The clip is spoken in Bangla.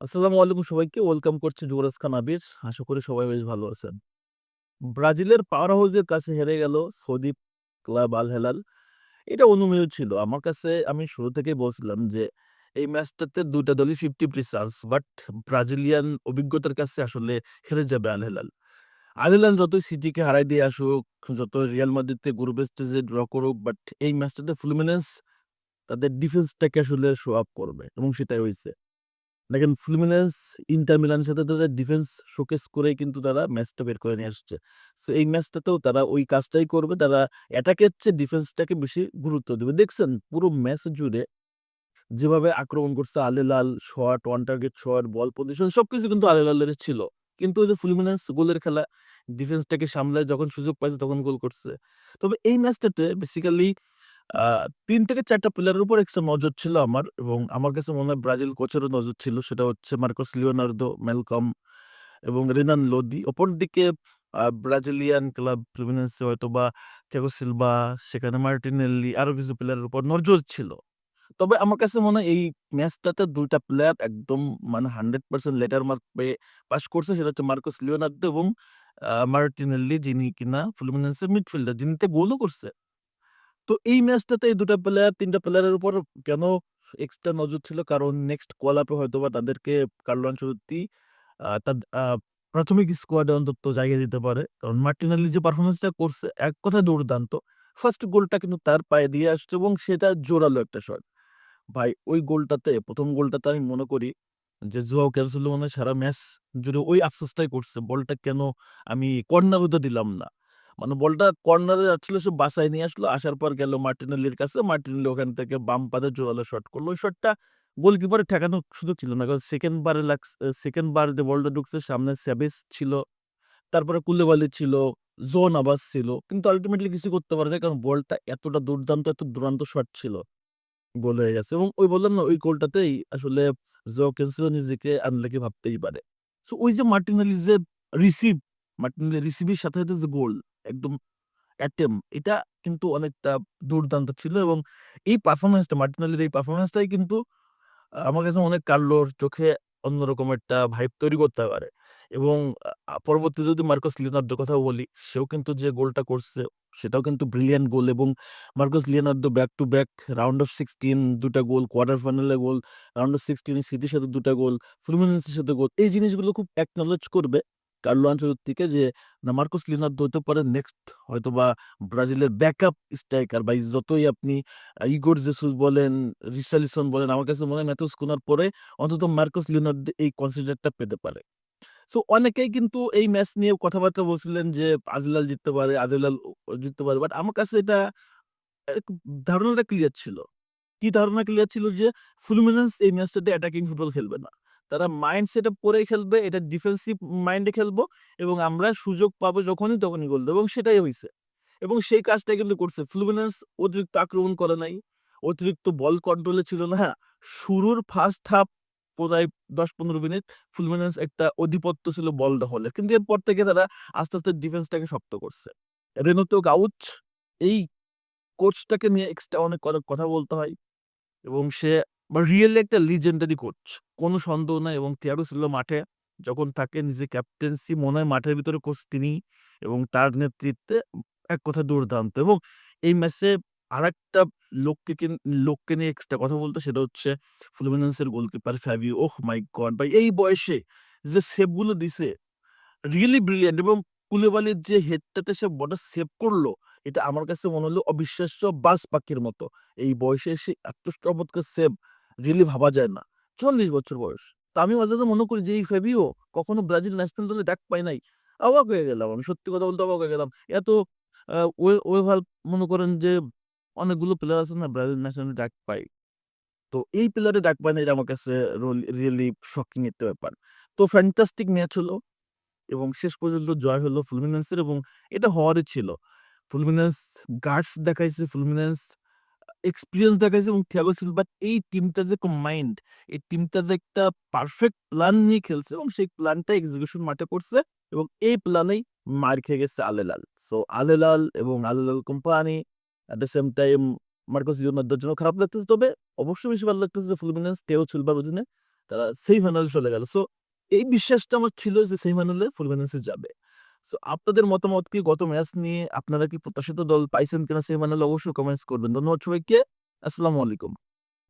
আসসালামু আলাইকুম সবাইকে। ওয়েলকাম করছি যুবরাজ খান আবির। আশা করি সবাই বেশ ভালো আছেন। ব্রাজিলের পাওয়ার হাউসের কাছে হেরে গেল সৌদি ক্লাব আল হেলাল। এটা অনুমেয় ছিল। আমার কাছে আমি শুরু থেকেই বলছিলাম যে এই ম্যাচটাতে ২ টা দলই 50-50 চান্স। বাট ব্রাজিলিয়ান অভিজ্ঞতার কাছে আসলে হেরে যাবে আল হেলাল। আল হেলাল যতই সিটিকে হারায় দিয়ে আসুক, যত রিয়াল মাদ্রিদে গ্রুপ স্টেজে ড্র করুক, বাট এই ম্যাচটাতে ফ্লুমিনেন্স তাদের ডিফেন্সটাকে আসলে শো আপ করবে এবং সেটাই হইছে। দেখেন ফ্লুমিনেন্স ইন্টার মিলানের সাথে তাদের ডিফেন্স শোকেস করেই কিন্তু তারা ম্যাচটা বের করে নিয়ে আসছে। সো এই ম্যাচটাতেও তারা ওই কাজটাই করবে। তারা অ্যাটাকের চেয়ে ডিফেন্সটাকে বেশি গুরুত্ব দেবে দেখছেন পুরো ম্যাচ জুড়ে যেভাবে আক্রমণ করছে Al Hilal, shot, one target shot, ball possession সবকিছু কিন্তু আল হেলালেরই ছিল। কিন্তু ওই যে ফ্লুমিনেন্স গোলের খেলা ডিফেন্সটাকে সামলায় যখন সুযোগ পাইছে তখন গোল করছে। তবে এই ম্যাচটাতে বেসিক্যালি ৩ থেকে ৪ টা প্লেয়ারের উপর এক্সট্রা নজর ছিল আমার এবং আমার কাছে মনে হয় ব্রাজিল কোচেরও নজর ছিল। সেটা হচ্ছে মার্কোস লিওনার্দো, ম্যালকম এবং রেনান লোদি। অপরদিকে আ ব্রাজিলিয়ান ক্লাব ফ্লুমিনেন্সে হয়তোবা থিয়াগো সিলভা, সেখানে মার্টিনেল্লি আরও কিছু প্লেয়ারের উপর নজর ছিল। তবে আমার কাছে মনে হয় এই ম্যাচটাতে ২ টা প্লেয়ার একদম মানে 100% লেটার মার্ক পেয়ে পাস করছে। সেটা হচ্ছে মার্কোস লিওনার্দো এবং আ মার্টিনেল্লি যিনি কিনা ফ্লুমিনেন্সের মিডফিল্ডার যিনি তে গোলও করছে। তো এই ম্যাচটাতে এই ২ টা প্লেয়ার ৩ টা প্লেয়ারের উপর কেন এক্সট্রা নজর ছিল? কারণ নেক্সট কল আপে হয়তোবা তাদেরকে কার্লো আনচেলত্তি তার প্রাথমিক স্কোয়াডে অন্তত জায়গা দিতে পারে। কারণ মার্টিনালি যে পারফরমেন্সটা করছে, এক কথায় দুর্দান্ত। ফার্স্ট গোলটা কিন্তু তার পায়ে দিয়ে আসছে এবং সেটা জোরালো একটা শট। ভাই, ওই গোলটাতে প্রথম গোলটাতে আমি মনে করি যে জুয়াও ক্যানসেলো মনে সারা ম্যাচ জুড়ে ওই আফসোসটাই করছে। বলটা কেন আমি কর্নার দিলাম না। মানে বলটা কর্নারে যাচ্ছিল সে বাসায় নিয়ে আসলো। আসার পর গেল মার্টিনেল্লির কাছে। মার্টিনেল্লি ওখান থেকে বাম পাতে জোরালো শট করল। ওই শটটা গোলকিপারের ঠেকানো শুধু ছিল না। কারণ সেকেন্ড বারে লাগস সেকেন্ড বার যে বলটা ঢুকছে সামনে সেভিচ ছিল। তারপরে কুলিবালি ছিল, জোন আবাস ছিল। কিন্তু আল্টিমেটলি কিছু করতে পারে। কারণ বলটা এতটা দুর্দান্ত, এত দুরান্ত শট ছিল। গোল হয়ে গেছে এবং ওই বললাম না ওই গোলটাতেই আসলে জোয়াও ক্যানসেলো নিজেকে আনলাকি ভাবতেই পারে। সো ওই যে মার্টিনালি যে রিসিভ, মার্টিনালি রিসিভের সাথে, সাথে যে গোল একদম অ্যাটেম্প এটা কিন্তু অনেকটা দুর্দান্ত ছিল এবং এই পারফরম্যান্সটা মার্টিনালির এই পারফরম্যান্সটাই কিন্তু আমার কাছে অনেক কার্লোর চোখে অন্যরকম একটা ভাইব তৈরি করতে পারে। এবং পরবর্তী যদি মার্কোস লিওনার্দোর কথাও বলি, সেও কিন্তু যে গোলটা করছে সেটাও কিন্তু ব্রিলিয়ান গোল এবং Marcos Leonardo back to back round of 16 ২ টা গোল, কোয়ার্টার ফাইনালে গোল, রাউন্ড অফ 16 এ সিটির সাথে ২ টা গোল, ফ্লুমিনেন্সের সাথে গোল। এই জিনিসগুলো খুব অ্যাকনলেজ করবে কার্লো আনচেলত্তিকে যে না মার্কোস লিওনার্দো হতে পারে নেক্সট হয়তো বা ব্রাজিলের ব্যাকআপ স্ট্রাইকার বা যতই আপনি ইগোর জেসুস বলেন, রিচার্লিসন বলেন, আমার কাছে মনে হয় ম্যাথিউস কুনার পরে অন্তত মার্কোস লিওনার্দো এই কনসিডারটা পেতে পারে। সো অনেকেই কিন্তু এই ম্যাচ নিয়ে কথাবার্তা বলছিলেন যে আল হেলাল জিততে পারে, ও জিততে পারে। বাট আমার কাছে এটা ধারণাটা ক্লিয়ার ছিল। কি ধারণা ক্লিয়ার ছিল যে ফ্লুমিনেন্স এই ম্যাচটাতে অ্যাটাকিং ফুটবল খেলবে না। তারা মাইন্ড সেটআপ করেই খেলবে। এটা ডিফেন্সিভ মাইন্ডে খেলব এবং আমরা সুযোগ পাবো যখনই তখনই গোল এবং সেটাই হয়েছে এবং সেই কাজটা কিন্তু করছে। ফ্লুমিনেন্স অতিরিক্ত আক্রমণ করে নাই। অতিরিক্ত বল কন্ট্রোলে ছিল না। হ্যাঁ, শুরুর ফার্স্ট হাফ প্রায় দশ পনেরো মিনিট ফ্লুমিনেন্স একটা আধিপত্য ছিল বল দখলে। কিন্তু এরপর থেকে তারা আস্তে, আস্তে ডিফেন্সটাকে শক্ত করছে। রেনাতো গাউচ এই কোচটাকে নিয়ে এক্সট্রা অনেক কথা বলতে হয় এবং সে বা রিয়েলি একটা লিজেন্ডারি কোচ। কোনো সন্দেহ নাই এবং থিয়াগো সিলভা মাঠে যখন থাকে নিজে ক্যাপ্টেন্সি মনে হয় মাঠের ভিতরে কোচ তিনি এবং তার নেতৃত্বে এক কথায় দুর্দান্ত এবং এই ম্যাচে আরেকটা লোককে লোককে নিয়ে এক্সট্রা কথা বলতে সেটা হচ্ছে ফ্লুমিনেন্সের goalkeeper Fabio. Oh my God! ভাই এই বয়সে যে সেভগুলো দিছে রিয়েলি ব্রিলিয়ান্ট এবং কুলিবালির যে হেডটাতে সে বলটা সেভ করল, এটা আমার কাছে মনে হলো অবিশ্বাস্য বাজ পাখির মতো। এই বয়সে এসে এত চমৎকার সেভ রিয়েলি ভাবা যায় না। ৪০ বছর বয়স। তো আমি মাঝে মনে করি যে এই ফ্যাবিও কখনো ব্রাজিল ন্যাশনাল দলে ডাক পাই নাই। অবাক হয়ে গেলাম আমি সত্যি কথা বলতে অবাক হয়ে গেলাম। এত ওয়েভাল মনে করেন যে অনেকগুলো প্লেয়ার আছে না ব্রাজিল ন্যাশনালে ডাক পাই তো এই প্লেয়ারে ডাক পায় না এটা আমার কাছে রিয়েলি শকিং একটা ব্যাপার। তো ফ্যান্টাস্টিক ম্যাচ হলো এবং শেষ পর্যন্ত জয় হলো ফ্লুমিনেন্সের এবং এটা হওয়ারই ছিল। ফ্লুমিনেন্স গার্ডস দেখাইছে, ফ্লুমিনেন্স এক্সপেরিয়েন্স দেখাইছে এবং থিয়াগো সিলভার এই টিমটা যে কম্বাইন্ড, এই টিমটা যে একটা পারফেক্ট প্ল্যান নিয়ে খেলছে এবং সেই প্ল্যানটা এক্সিকিউশন মাঠে করছে এবং এই প্ল্যানেই মার খেয়ে গেছে Al Hilal. So Al Hilal এবং Al Hilal company at the same time Marcos লিওনার্দোর জন্য খারাপ লাগতেছে। তবে অবশ্যই বেশি ভালো লাগতেছে যে ফ্লুমিনেন্স থিয়াগো সিলভার অধীনে তারা সেমিফাইনালে চলে গেল। সো এই বিশ্বাসটা আমার ছিল যে সেই ফাইনালে ফুলবানাসে যাবে। সো আপনাদের মতামত কি গত ম্যাচ নিয়ে আপনারা কি প্রত্যাশিত দল পাইছেন কিনা, সেই মানে অবশ্যই কমেন্টস করবেন। ধন্যবাদ সবাইকে। আসসালামু আলাইকুম।